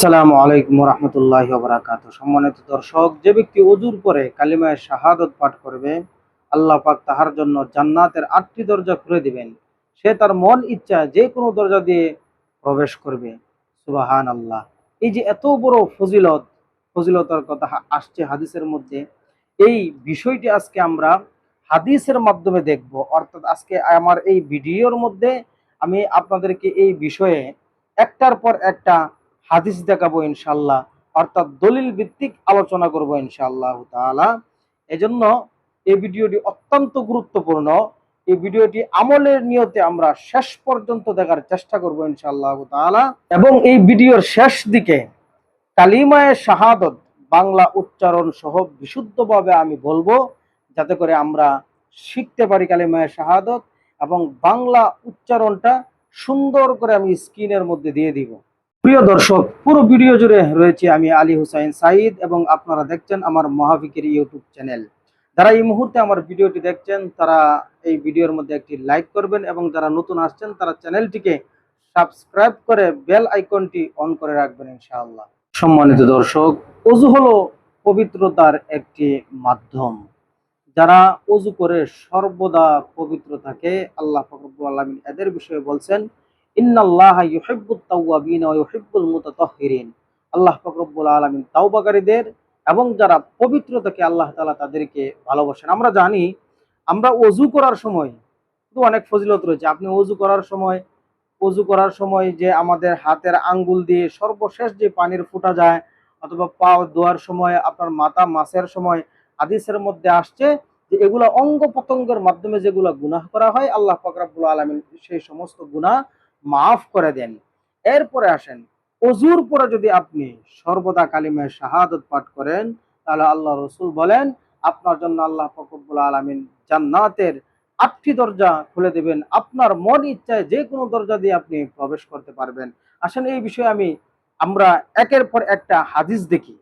আসসালামু আলাইকুম রহমতুল্লাহ বরাকাত সম্মানিত দর্শক, যে ব্যক্তি অজুর পরে কালিমায় শাহাদত পাঠ করবে, আল্লাহ পাক তাহার জন্য জান্নাতের আটটি দরজা খুলে দিবেন। সে তার মন ইচ্ছা যে কোনো দরজা দিয়ে প্রবেশ করবে। সুবাহান আল্লাহ এই যে এত বড় ফজিলত, ফজিলতার কথা আসছে হাদিসের মধ্যে, এই বিষয়টি আজকে আমরা হাদিসের মাধ্যমে দেখব। অর্থাৎ আজকে আমার এই ভিডিওর মধ্যে আমি আপনাদেরকে এই বিষয়ে একটার পর একটা হাদিস দেখাবো ইনশাল্লাহ অর্থাৎ দলিল ভিত্তিক আলোচনা করব ইনশাআল্লাহ তাআলা। এজন্য এই ভিডিওটি অত্যন্ত গুরুত্বপূর্ণ। এই ভিডিওটি আমলের নিয়তে আমরা শেষ পর্যন্ত দেখার চেষ্টা করব ইনশাআল্লাহ তাআলা। এবং এই ভিডিওর শেষ দিকে কালিমায়ে শাহাদত বাংলা উচ্চারণ সহ বিশুদ্ধভাবে আমি বলব, যাতে করে আমরা শিখতে পারি কালিমায়ে শাহাদত এবং বাংলা উচ্চারণটা সুন্দর করে আমি স্ক্রিনের মধ্যে দিয়ে দিব। প্রিয় দর্শক, পুরো ভিডিও জুড়ে রয়েছে আমি আলী হুসাইন সাইদ এবং আপনারা দেখছেন আমার মহাবিকের ইউটিউব চ্যানেল। যারা এই মুহূর্তে আমার ভিডিওটি দেখছেন, তারা এই ভিডিওর মধ্যে একটি লাইক করবেন এবং যারা নতুন আসছেন, তারা চ্যানেলটিকে সাবস্ক্রাইব করে বেল আইকনটি অন করে রাখবেন ইনশাআল্লাহ। সম্মানিত দর্শক, অজু হলো পবিত্রতার একটি মাধ্যম। যারা অজু করে সর্বদা পবিত্র থাকে, আল্লাহ ফকরবুল আলমিন এদের বিষয়ে বলছেন আল্লাহ পাক রব্বুল আলামিন তাওবাকারীদের এবং যারা পবিত্র থাকে আল্লাহ তাআলা তাদেরকে ভালোবাসেন। আমরা জানি, আমরা ওযু করার সময়, কিন্তু অনেক ফজিলত রয়েছে। আপনি ওযু করার সময় ওযু করার সময় যে আমাদের হাতের আঙ্গুল দিয়ে সর্বশেষ যে পানির ফুটা যায়, অথবা পা ধোয়ার সময়, আপনার মাথা মাছের সময়, হাদিসের মধ্যে আসছে যে এগুলা অঙ্গ প্রত্যঙ্গের মাধ্যমে যেগুলা গুনাহ করা হয়, আল্লাহ পাক রব্বুল আলামিন সেই সমস্ত গুনাহ মাফ করে দেন। এরপরে আসেন অজুর পরে যদি আপনি সর্বদা কালিমায় শাহাদত পাঠ করেন, তাহলে আল্লাহ রসুল বলেন, আপনার জন্য আল্লাহ ফকরবুল আলমিন জান্নাতের আটটি দরজা খুলে দেবেন। আপনার মন ইচ্ছায় যে কোনো দরজা দিয়ে আপনি প্রবেশ করতে পারবেন। আসেন, এই বিষয়ে আমি, আমরা একের পর একটা হাদিস দেখি।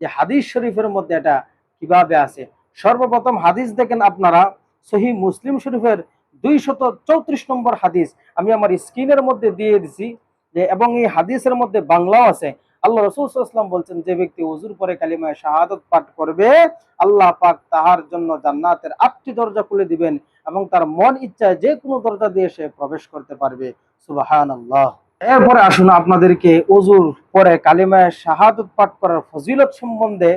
যে হাদিস শরীফের মধ্যে এটা কীভাবে আছে? সর্বপ্রথম হাদিস দেখেন আপনারা, সহি মুসলিম শরীফের দুইশত চৌত্রিশ নম্বর হাদিস আমি আমার স্ক্রিনের মধ্যে দিয়ে দিছি যে, এবং এই হাদিসের মধ্যে বাংলাও আছে। আল্লাহ রসুলাম বলছেন, যে ব্যক্তি উজুর পরে কালিমায় শাহাদত পাঠ করবে, আল্লাহ পাক তাহার জন্য জান্নাতের আটটি দরজা খুলে দিবেন এবং তার মন ইচ্ছায় যে কোনো দরজা দিয়ে সে প্রবেশ করতে পারবে। সুবাহান আল্লাহ এরপরে আসুন আপনাদেরকে অজুর পরে কালিমায় শাহাদত পাঠ করার ফজিলত সম্বন্ধে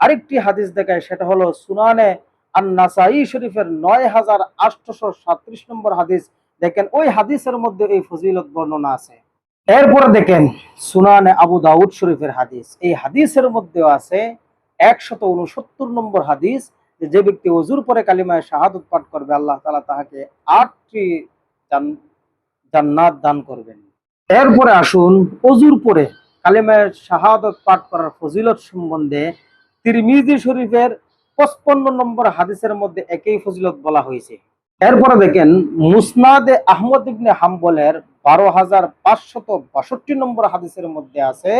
আরেকটি হাদিস দেখায় সেটা হলো সুনানে আর নাসাই শরীফের নয় হাজার নম্বর হাদিস। দেখেন, ওই হাদিসের মধ্যে এই ফজিলত বর্ণনা আছে। দেখেন, সুনানে আবু দাউদ শরীফের হাদিস। এই হাদিসের আছে একশত উনসত্তর নম্বর হাদিস, যে ব্যক্তি অজুর পরে কালিমায় শাহাদত পাঠ করবে, আল্লাহ তালা তাহাকে আটটি জান- জান্নাত দান করবেন। এরপরে আসুন অজুর পরে কালিমায় শাহাদত পাঠ করার ফজিলত সম্বন্ধে তিরমিজি শরীফের পঁচপন্ন নম্বর হাদিসের মধ্যে একই ফজিলত বলা হয়েছে। এরপরে দেখেন, মুসনাদে আহমদ ইবনে হাম্বলের বারো হাজার পাঁচশত বাষট্টি নম্বর হাদিসের মধ্যে আছে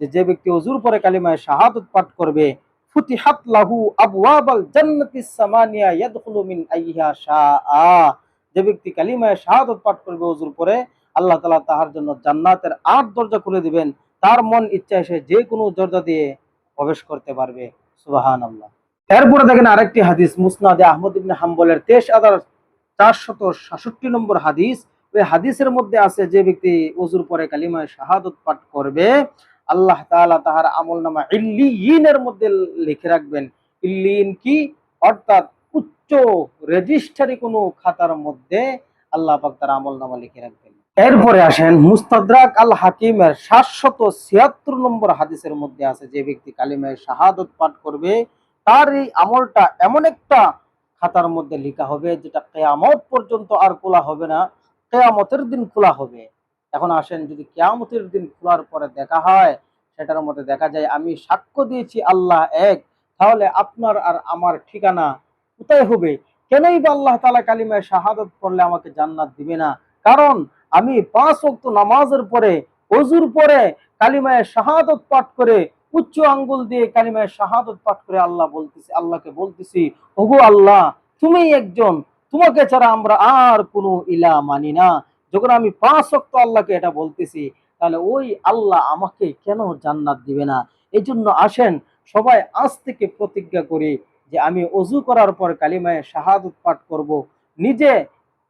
যে যে ব্যক্তি অজুর পরে কালিমায় শাহাদত পাঠ করবে, ফুতিহাত লাহু জান্নাতিস সামানিয়া ইয়াদখুলু মিন আইহা যে ব্যক্তি কালিমায় পাঠ করবে অজুর পরে, আল্লাহ তাআলা তাহার জন্য জান্নাতের আট দরজা খুলে দিবেন। তার মন ইচ্ছা সে যে কোনো দরজা দিয়ে প্রবেশ করতে পারবে। সুবহানাল্লাহ। এরপরে দেখেন আরেকটি হাদিস, মুসনাদে আহমদ ইবনে হাম্বলের তেইশ হাজার চারশত সাতষট্টি নম্বর হাদিস। ওই হাদিসের মধ্যে আছে, যে ব্যক্তি অজুর পরে কালিমায় শাহাদত পাঠ করবে, আল্লাহ তাআলা তাহার আমল নামা ইল্লিয়িনের মধ্যে লিখে রাখবেন। ইল্লিয়িন কি? অর্থাৎ উচ্চ রেজিস্টারি কোনো খাতার মধ্যে আল্লাহ পাক তার আমল নামা লিখে রাখবেন। এরপরে আসেন, মুস্তাদরাক আল হাকিমের সাতশত ছিয়াত্তর নম্বর হাদিসের মধ্যে আছে, যে ব্যক্তি কালিমায় শাহাদত পাঠ করবে তার এই আমলটা এমন একটা খাতার মধ্যে লেখা হবে যেটা কেয়ামত পর্যন্ত আর খোলা হবে না, কেয়ামতের দিন খোলা হবে। এখন আসেন, যদি কেয়ামতের দিন খোলার পরে দেখা হয়, সেটার মধ্যে দেখা যায়, আমি সাক্ষ্য দিয়েছি আল্লাহ এক, তাহলে আপনার আর আমার ঠিকানা কোথায় হবে? কেনই বা আল্লাহ তালা কালিমায় শাহাদত করলে আমাকে জান্নাত দিবে না? কারণ আমি পাঁচ ওয়াক্ত নামাজের পরে অজুর পরে কালিমায় শাহাদত পাঠ করে উচ্চ আঙ্গুল দিয়ে কালিমায় শাহাদত পাঠ করে আল্লাহ বলতেছি, আল্লাহকে বলতেছি, ওগো আল্লাহ তুমি একজন। তোমাকে ছাড়া আমরা আর কোনো ইলা মানি না। যখন আমি পাঁচ ওয়াক্ত আল্লাহকে এটা বলতেছি, তাহলে ওই আল্লাহ আমাকে কেন জান্নাত দিবে না? এই জন্য আসেন, সবাই আজ থেকে প্রতিজ্ঞা করি যে আমি অজু করার পর কালিমায় শাহাদত পাঠ করব, নিজে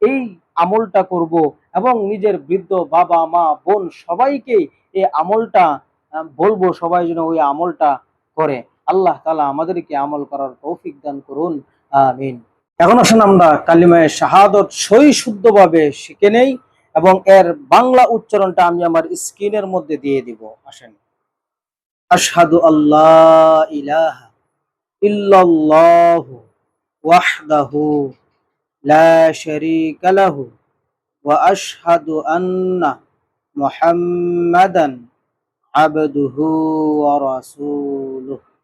এই আমলটা করব এবং নিজের বৃদ্ধ বাবা, মা, বোন সবাইকে এই আমলটা বলব সবাই যেন ওই আমলটা করে। আল্লাহ তালা আমাদেরকে আমল করার তৌফিক দান করুন। আমিন। এখন আসুন আমরা কালিমায় শাহাদত সই শুদ্ধভাবে শিখে নেই এবং এর বাংলা উচ্চারণটা আমি আমার স্ক্রিনের মধ্যে দিয়ে দিব। আসেন। আশহাদু আল্লাহ ইলাহা ওয়াহদাহু লাহু ওয়া আশহাদু আন্না মুহাম্মাদান عبده ورسوله.